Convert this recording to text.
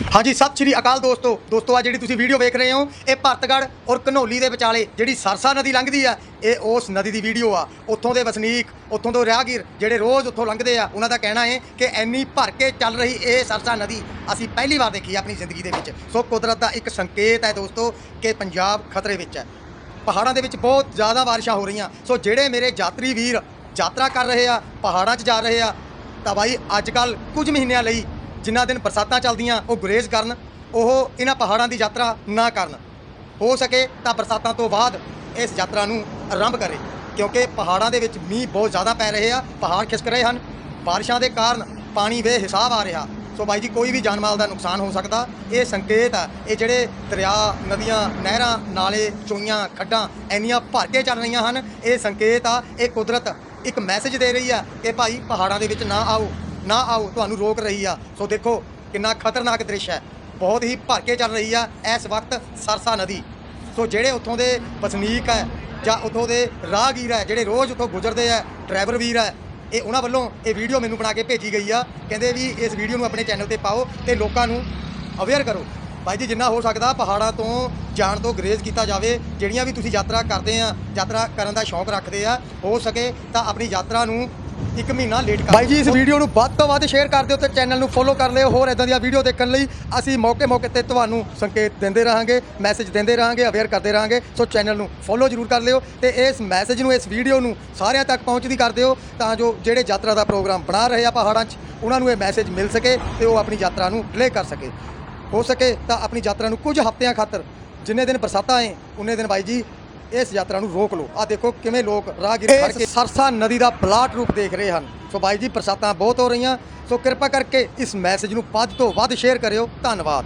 ਹਾਂਜੀ, ਸਤਿ ਸ਼੍ਰੀ ਅਕਾਲ ਦੋਸਤੋ। ਦੋਸਤੋ ਆ ਜਿਹੜੀ ਤੁਸੀਂ ਵੀਡੀਓ ਵੇਖ ਰਹੇ ਹੋ, ਇਹ ਭਰਤਗੜ੍ਹ ਔਰ ਘਨੌਲੀ ਦੇ ਵਿਚਾਲੇ ਜਿਹੜੀ ਸਰਸਾ ਨਦੀ ਲੰਘਦੀ ਆ, ਇਹ ਉਸ ਨਦੀ ਦੀ ਵੀਡੀਓ ਆ। ਉੱਥੋਂ ਦੇ ਵਸਨੀਕ, ਉੱਥੋਂ ਦੇ ਰਾਹਗੀਰ ਜਿਹੜੇ ਰੋਜ਼ ਉੱਥੋਂ ਲੰਘਦੇ ਆ, ਉਹਨਾਂ ਦਾ ਕਹਿਣਾ ਹੈ ਕਿ ਐਨੀ ਭਰ ਕੇ ਚੱਲ ਰਹੀ ਇਹ ਸਰਸਾ ਨਦੀ ਅਸੀਂ ਪਹਿਲੀ ਵਾਰ ਦੇਖੀ ਆਪਣੀ ਜ਼ਿੰਦਗੀ ਦੇ ਵਿੱਚ। ਸੋ ਕੁਦਰਤ ਦਾ ਇੱਕ ਸੰਕੇਤ ਹੈ ਦੋਸਤੋ ਕਿ ਪੰਜਾਬ ਖਤਰੇ ਵਿੱਚ ਹੈ। ਪਹਾੜਾਂ ਦੇ ਵਿੱਚ ਬਹੁਤ ਜ਼ਿਆਦਾ ਬਾਰਿਸ਼ਾਂ ਹੋ ਰਹੀਆਂ। ਸੋ ਜਿਹੜੇ ਮੇਰੇ ਯਾਤਰੀ ਵੀਰ ਯਾਤਰਾ ਕਰ ਰਹੇ ਆ, ਪਹਾੜਾਂ 'ਚ ਜਾ ਰਹੇ ਆ, ਤਾਂ ਬਾਈ ਅੱਜ ਕੱਲ ਕੁਝ ਮਹੀਨਿਆਂ ਲਈ ਜਿਨ੍ਹਾਂ ਦਿਨ ਬਰਸਾਤਾਂ ਚੱਲਦੀਆਂ ਉਹ ਗੁਰੇਜ਼ ਕਰਨ, ਉਹ ਇਹਨਾਂ ਪਹਾੜਾਂ ਦੀ ਯਾਤਰਾ ਨਾ ਕਰਨ। ਹੋ ਸਕੇ ਤਾਂ ਬਰਸਾਤਾਂ ਤੋਂ ਬਾਅਦ ਇਸ ਯਾਤਰਾ ਨੂੰ ਆਰੰਭ ਕਰੇ, ਕਿਉਂਕਿ ਪਹਾੜਾਂ ਦੇ ਵਿੱਚ ਮੀਂਹ ਬਹੁਤ ਜ਼ਿਆਦਾ ਪੈ ਰਹੇ ਆ, ਪਹਾੜ ਖਿਸਕ ਰਹੇ ਹਨ। ਬਾਰਿਸ਼ਾਂ ਦੇ ਕਾਰਨ ਪਾਣੀ ਵੇ ਹਿਸਾਬ ਆ ਰਿਹਾ। ਸੋ ਬਾਈ ਜੀ, ਕੋਈ ਵੀ ਜਾਨਮਾਲ ਦਾ ਨੁਕਸਾਨ ਹੋ ਸਕਦਾ। ਇਹ ਸੰਕੇਤ ਆ, ਇਹ ਜਿਹੜੇ ਦਰਿਆ, ਨਦੀਆਂ, ਨਹਿਰਾਂ, ਨਾਲੇ, ਚੋਈਆਂ, ਖੱਡਾਂ ਇੰਨੀਆਂ ਭਰ ਕੇ ਚੱਲ ਰਹੀਆਂ ਹਨ। ਇਹ ਸੰਕੇਤ ਆ, ਇਹ ਕੁਦਰਤ ਇੱਕ ਮੈਸੇਜ ਦੇ ਰਹੀ ਆ ਕਿ ਭਾਈ ਪਹਾੜਾਂ ਦੇ ਵਿੱਚ ਨਾ ਆਓ। ਨਾ ਆਓ, ਤੁਹਾਨੂੰ ਰੋਕ ਰਹੀ ਆ। ਸੋ ਦੇਖੋ ਕਿੰਨਾ ਖਤਰਨਾਕ ਦ੍ਰਿਸ਼ ਹੈ। ਬਹੁਤ ਹੀ ਭਰ ਕੇ ਚੱਲ ਰਹੀ ਆ ਇਸ ਵਕਤ ਸਰਸਾ ਨਦੀ। ਸੋ ਜਿਹੜੇ ਉੱਥੋਂ ਦੇ ਵਸਨੀਕ ਹੈ ਜਾਂ ਉੱਥੋਂ ਦੇ ਰਾਹਗੀਰ ਹੈ, ਜਿਹੜੇ ਰੋਜ਼ ਉੱਥੋਂ ਗੁਜ਼ਰਦੇ ਆ, ਡਰਾਈਵਰ ਵੀਰ ਹੈ, ਇਹ ਉਹਨਾਂ ਵੱਲੋਂ ਇਹ ਵੀਡੀਓ ਮੈਨੂੰ ਬਣਾ ਕੇ ਭੇਜੀ ਗਈ ਆ। ਕਹਿੰਦੇ ਵੀ ਇਸ ਵੀਡੀਓ ਨੂੰ ਆਪਣੇ ਚੈਨਲ ਤੇ ਪਾਓ ਤੇ ਲੋਕਾਂ ਨੂੰ ਅਵੇਅਰ ਕਰੋ। ਭਾਈ ਜੀ, ਜਿੰਨਾ ਹੋ ਸਕਦਾ ਪਹਾੜਾਂ ਤੋਂ ਜਾਣ ਤੋਂ ਗਰੇਜ਼ ਕੀਤਾ ਜਾਵੇ। ਜਿਹੜੀਆਂ ਵੀ ਤੁਸੀਂ ਯਾਤਰਾ ਕਰਦੇ ਆ, ਯਾਤਰਾ ਕਰਨ ਦਾ ਸ਼ੌਕ ਰੱਖਦੇ ਆ, ਹੋ ਸਕੇ ਤਾਂ ਆਪਣੀ ਯਾਤਰਾ ਨੂੰ ਇੱਕ ਮਹੀਨਾ ਲੇਟ ਕਰ ਬਾਈ ਜੀ ਇਸ ਵੀਡੀਓ ਨੂੰ ਵੱਧ ਤੋਂ ਵੱਧ ਸ਼ੇਅਰ ਕਰ ਦਿਓ ਤੇ ਚੈਨਲ ਨੂੰ ਫੋਲੋ ਕਰ ਲਿਓ। ਹੋਰ ਇਦਾਂ ਦੀਆਂ ਵੀਡੀਓ ਦੇਖਣ ਲਈ ਅਸੀਂ ਮੌਕੇ-ਮੌਕੇ ਤੇ ਤੁਹਾਨੂੰ ਸੰਕੇਤ ਦਿੰਦੇ ਰਹਾਂਗੇ ਮੈਸੇਜ ਦਿੰਦੇ ਰਹਾਂਗੇ ਅਵੇਅਰ ਕਰਦੇ ਰਹਾਂਗੇ। ਸੋ ਚੈਨਲ ਨੂੰ ਫੋਲੋ ਜ਼ਰੂਰ ਕਰ ਲਿਓ ਤੇ ਇਸ ਮੈਸੇਜ ਨੂੰ ਇਸ ਵੀਡੀਓ ਨੂੰ ਸਾਰਿਆਂ ਤੱਕ ਪਹੁੰਚਦੀ ਕਰ ਦਿਓ ਤਾਂ ਜੋ ਜਿਹੜੇ ਯਾਤਰਾ ਦਾ ਪ੍ਰੋਗਰਾਮ ਬਣਾ ਰਹੇ ਆ ਪਹਾੜਾਂ 'ਚ ਉਹਨਾਂ ਨੂੰ ਇਹ ਮੈਸੇਜ ਮਿਲ ਸਕੇ ਤੇ ਉਹ ਆਪਣੀ ਯਾਤਰਾ ਨੂੰ ਡਿਲੇ ਕਰ ਸਕੇ। ਹੋ ਸਕੇ ਤਾਂ ਆਪਣੀ ਯਾਤਰਾ ਨੂੰ ਕੁਝ ਹਫ਼ਤਿਆਂ ਖਾਤਰ ਜਿੰਨੇ ਦਿਨ ਬਰਸਾਤਾਂ ਏ ਉਨੇ ਦਿਨ ਬਾਈ ਜੀ ਇਸ ਯਾਤਰਾ ਨੂੰ ਰੋਕ ਲਓ। ਆ ਦੇਖੋ ਕਿਵੇਂ ਲੋਕ ਰਾਹਗੀਰ ਖੜ ਕੇ ਸਰਸਾ ਨਦੀ ਦਾ ਪਲਾਟ ਰੂਪ ਦੇਖ ਰਹੇ ਹਨ। ਸੋ ਬਾਈ ਜੀ ਬਰਸਾਤਾਂ ਬਹੁਤ ਹੋ ਰਹੀਆਂ। ਸੋ ਕਿਰਪਾ ਕਰਕੇ ਇਸ ਮੈਸੇਜ ਨੂੰ ਵੱਧ ਤੋਂ ਵੱਧ ਸ਼ੇਅਰ ਕਰਿਓ। ਧੰਨਵਾਦ।